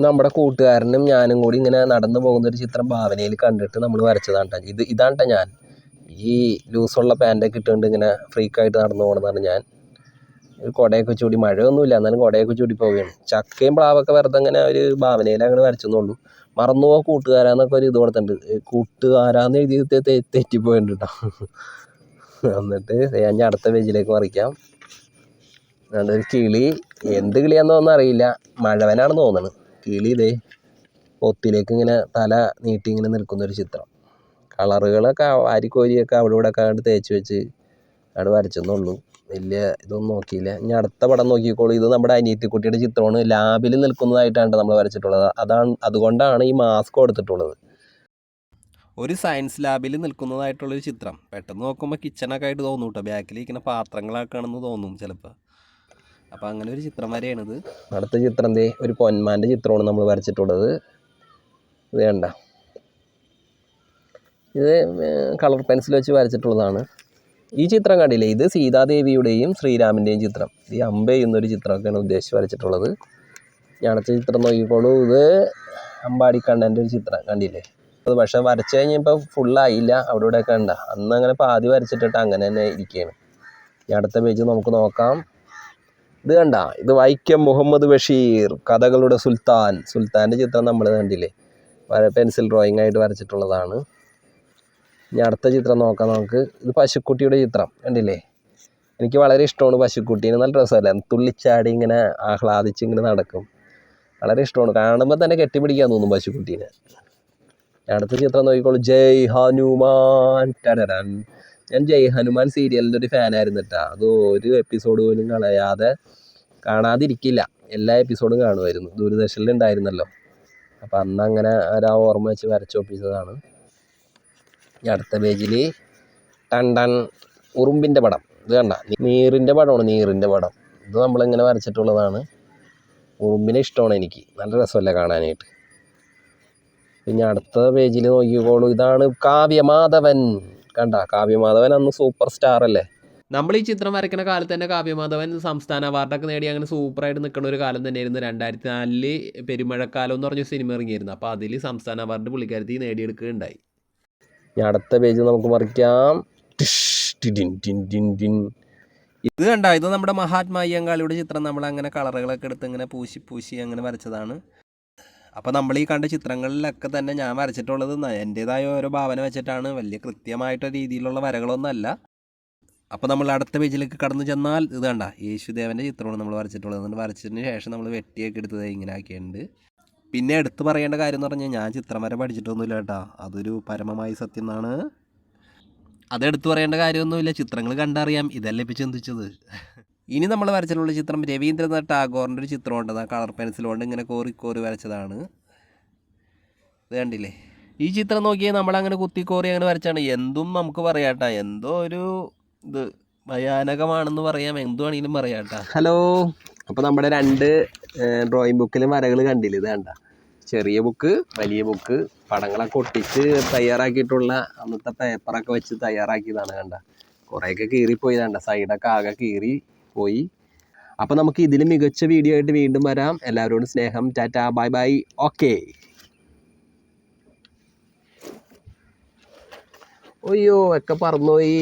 Speaker 1: നമ്മുടെ കൂട്ടുകാരനും ഞാനും കൂടി ഇങ്ങനെ നടന്നു പോകുന്ന ഒരു ചിത്രം ഭാവനയിൽ കണ്ടിട്ട് നമ്മൾ വരച്ചതാണ്. ഇത് ഇതാണ് കേട്ടോ ഞാൻ. ഈ ലൂസുള്ള പാന്റൊക്കെ ഇട്ടുകൊണ്ട് ഇങ്ങനെ ഫ്രീക്കായിട്ട് നടന്നു പോകണമെന്നാണ് ഞാൻ. കുടയൊക്കെ ചൂടി മഴയൊന്നുമില്ല എന്നാലും കുടയൊക്കെ ചൂടി പോവുകയാണ്. ചക്കയും പ്ലാവൊക്കെ വെറുതെ അങ്ങനെ ഒരു ഭാവനയിൽ അങ്ങനെ വരച്ചെന്നുള്ളൂ മറന്നു പോകാൻ കൂട്ടുകാരാന്നൊക്കെ ഒരു ഇത് കൊടുത്തിട്ടുണ്ട്. കൂട്ടുകാരാന്ന് എഴുതി തെറ്റിപ്പോയിട്ടുണ്ട് കേട്ടോ എന്നിട്ട് ഞാൻ അടുത്ത പേജിലേക്ക് മറിക്കാം. അതൊരു കിളി. എന്ത് കിളിയാണെന്നൊന്നും അറിയില്ല. മഴവനാണെന്ന് തോന്നുന്നത് കിളി ഇതേ ഒത്തിലേക്ക് ഇങ്ങനെ തല നീട്ടി ഇങ്ങനെ നിൽക്കുന്ന ഒരു ചിത്രം. കളറുകളൊക്കെ വാരിക്കോരിയൊക്കെ അവിടെ ഇവിടെ ഒക്കെ അങ്ങോട്ട് തേച്ച് വെച്ച് അവിടെ വരച്ചെന്നുള്ളൂ വലിയ ഇതൊന്നും നോക്കിയില്ല. ഇനി അടുത്ത പടം നോക്കിക്കോളൂ. ഇത് നമ്മുടെ അനിയത്തിക്കുട്ടിയുടെ ചിത്രമാണ്. ലാബിൽ നിൽക്കുന്നതായിട്ടാണ് നമ്മൾ വരച്ചിട്ടുള്ളത്. അതാണ് അതുകൊണ്ടാണ് ഈ മാസ്ക് കൊടുത്തിട്ടുള്ളത്. ഒരു സയൻസ് ലാബിൽ നിൽക്കുന്നതായിട്ടുള്ളൊരു ചിത്രം. പെട്ടെന്ന് നോക്കുമ്പോൾ കിച്ചണൊക്കെ ആയിട്ട് തോന്നും കേട്ടോ ബാക്കിലിരിക്കുന്ന പാത്രങ്ങളൊക്കെ ആണെന്ന് തോന്നും ചിലപ്പോൾ അപ്പോൾ അങ്ങനെ ഒരു ചിത്രം വരെയാണിത്. അടുത്ത ചിത്രം എന്തേ ഒരു പൊന്മാന്റെ ചിത്രമാണ് നമ്മൾ വരച്ചിട്ടുള്ളത്. ഇത് വേണ്ട ഇത് കളർ പെൻസിൽ വെച്ച് വരച്ചിട്ടുള്ളതാണ്. ഈ ചിത്രം കണ്ടില്ലേ? ഇത് സീതാദേവിയുടെയും ശ്രീരാമന്റെയും ചിത്രം. ഈ അമ്പ എന്നൊരു ചിത്രമൊക്കെയാണ് ഉദ്ദേശിച്ച് വരച്ചിട്ടുള്ളത്. ഞാൻ അടുത്ത ചിത്രം നോക്കിക്കോളൂ. ഇത് അമ്പാടിക്കണ്ണന്റെ ഒരു ചിത്രം കണ്ടില്ലേ? അത് പക്ഷെ വരച്ച് കഴിഞ്ഞപ്പോൾ ഫുള്ളായില്ല അവിടെ ഇവിടെ ഒക്കെ അന്ന് അങ്ങനെ പാതി വരച്ചിട്ടിട്ട് അങ്ങനെ തന്നെ ഇരിക്കുകയാണ്. ഈ അടുത്ത പേജ് നമുക്ക് നോക്കാം. ഇത് കണ്ട? ഇത് വൈക്കം മുഹമ്മദ് ബഷീർ കഥകളുടെ സുൽത്താൻ. സുൽത്താന്റെ ചിത്രം നമ്മൾ കണ്ടില്ലേ? പെൻസിൽ ഡ്രോയിങ് ആയിട്ട് വരച്ചിട്ടുള്ളതാണ്. ഇനി അടുത്ത ചിത്രം നോക്കാം നമുക്ക്. ഇത് പശുക്കുട്ടിയുടെ ചിത്രം കണ്ടില്ലേ? എനിക്ക് വളരെ ഇഷ്ടമാണ് പശുക്കുട്ടീനെ നല്ല രസമല്ലേ? തുള്ളിച്ചാടി ഇങ്ങനെ ആഹ്ലാദിച്ച് ഇങ്ങനെ നടക്കും. വളരെ ഇഷ്ടമാണ്. കാണുമ്പോൾ തന്നെ കെട്ടിപ്പിടിക്കാൻ തോന്നും പശുക്കുട്ടീനെ. അടുത്ത ചിത്രം നോക്കിക്കോളൂ. ജയ് ഹനുമാൻ. ടടടൻ ഞാൻ ജയ് ഹനുമാൻ സീരിയലിന്റെ ഒരു ഫാനായിരുന്നു കേട്ടോ. അത് ഒരു എപ്പിസോഡ് പോലും കളയാതെ കാണാതിരിക്കില്ല. എല്ലാ എപ്പിസോഡും കാണുമായിരുന്നു. ദൂരദർശനിൽ ഉണ്ടായിരുന്നല്ലോ. അപ്പം അന്ന് അങ്ങനെ ആ ഓർമ്മ വെച്ച് വരച്ചൊപ്പിച്ചതാണ് ഈ അടുത്ത പേജിൽ ടൺ ഉറുമ്പിന്റെ പടം. ഇത് കണ്ട? നീറിന്റെ പടമാണ് നീറിന്റെ പടം. ഇത് നമ്മളിങ്ങനെ വരച്ചിട്ടുള്ളതാണ്. ഉറുമ്പിനെ ഇഷ്ടമാണ് എനിക്ക്. നല്ല രസമല്ല കാണാനായിട്ട്. പിന്നെ അടുത്ത പേജിൽ നോക്കിക്കോളൂ. ഇതാണ് കാവ്യമാധവൻ. കണ്ട കാവ്യമാധവൻ അന്ന് സൂപ്പർ സ്റ്റാർ അല്ലേ?
Speaker 2: നമ്മൾ ഈ ചിത്രം വരയ്ക്കുന്ന കാലത്ത് തന്നെ കാവ്യമാധവൻ സംസ്ഥാന അവാർഡൊക്കെ നേടി അങ്ങനെ സൂപ്പറായിട്ട് നിൽക്കുന്ന ഒരു കാലം തന്നെയായിരുന്നു. രണ്ടായിരത്തി നാലിൽ പെരുമഴക്കാലം എന്ന് പറഞ്ഞ സിനിമ ഇറങ്ങിയിരുന്നു. അപ്പോൾ അതിൽ സംസ്ഥാന അവാർഡ് പുള്ളിക്കാരത്തി നേടിയെടുക്കുകയുണ്ടായി.
Speaker 1: ഇനി അടുത്ത പേജ് നമുക്ക് മറിക്കാം. ഇത് കണ്ട ഇത് നമ്മുടെ മഹാത്മാ അയ്യങ്കാളിയുടെ ചിത്രം. നമ്മൾ അങ്ങനെ കളറുകളൊക്കെ എടുത്ത് ഇങ്ങനെ പൂശി പൂശി അങ്ങനെ വരച്ചതാണ്. അപ്പോൾ നമ്മൾ ഈ കണ്ട ചിത്രങ്ങളിലൊക്കെ തന്നെ ഞാൻ വരച്ചിട്ടുള്ളത് എന്റെതായ ഓരോ ഭാവന വെച്ചിട്ടാണ്. വലിയ കൃത്യമായിട്ട് രീതിയിലുള്ള വരകളൊന്നുമല്ല. അപ്പോൾ നമ്മൾ അടുത്ത പേജിലേക്ക് കടന്നു ചെന്നാൽ ഇത് കണ്ട യേശുദേവന്റെ ചിത്രമാണ് നമ്മൾ വരച്ചിട്ടുള്ളത്. എന്നിട്ട് വരച്ചതിന് ശേഷം നമ്മൾ വെട്ടിയൊക്കെ എടുത്തത് ഇങ്ങനെ ആക്കിയിട്ടുണ്ട്. പിന്നെ എടുത്തു പറയേണ്ട കാര്യം എന്ന് പറഞ്ഞാൽ ഞാൻ ചിത്രം വരെ പഠിച്ചിട്ടൊന്നുമില്ല കേട്ടോ. അതൊരു പരമമായ സത്യം എന്നാണ്. അതെടുത്തു പറയേണ്ട കാര്യമൊന്നുമില്ല. ചിത്രങ്ങൾ കണ്ടറിയാം. ഇതല്ലേ ഇപ്പം ചിന്തിച്ചത്. ഇനി നമ്മൾ വരച്ചിട്ടുള്ള ചിത്രം രവീന്ദ്രനാഥ് ടാഗോറിന്റെ ഒരു ചിത്രമുണ്ട്. ആ കളർ പെൻസിൽ കൊണ്ട് ഇങ്ങനെ കോറി കോറി വരച്ചതാണ്. ഇത് കണ്ടില്ലേ? ഈ ചിത്രം നോക്കിയാൽ നമ്മളങ്ങനെ കുത്തിക്കോറി അങ്ങനെ വരച്ചാണ്. എന്തും നമുക്ക് പറയാട്ടാ. എന്തോ ഒരു ഇത് ഭയാനകമാണെന്ന് പറയാം. എന്തു ആണെങ്കിലും പറയാട്ടാ. ഹലോ. അപ്പോൾ നമ്മുടെ രണ്ട് ഡ്രോയിങ് ബുക്കിലും വരകൾ കണ്ടില്ല? ഇത് കണ്ട. ചെറിയ ബുക്ക് വലിയ ബുക്ക് പടങ്ങളൊക്കെ ഒട്ടിച്ച് തയ്യാറാക്കിയിട്ടുള്ള അന്നത്തെ പേപ്പറൊക്കെ വെച്ച് തയ്യാറാക്കിയതാണ് കണ്ട. കുറേയൊക്കെ കീറിപ്പോയി കണ്ട. സൈഡൊക്കെ ആകെ കീറി പോയി. അപ്പോൾ നമുക്ക് ഇതിൽ മികച്ച വീഡിയോ ആയിട്ട് വീണ്ടും വരാം. എല്ലാവരോടും സ്നേഹം. ടാറ്റ ബൈ ബൈ ഓക്കെ ഒയ്യോ ഒക്കെ പറന്നുപോയി.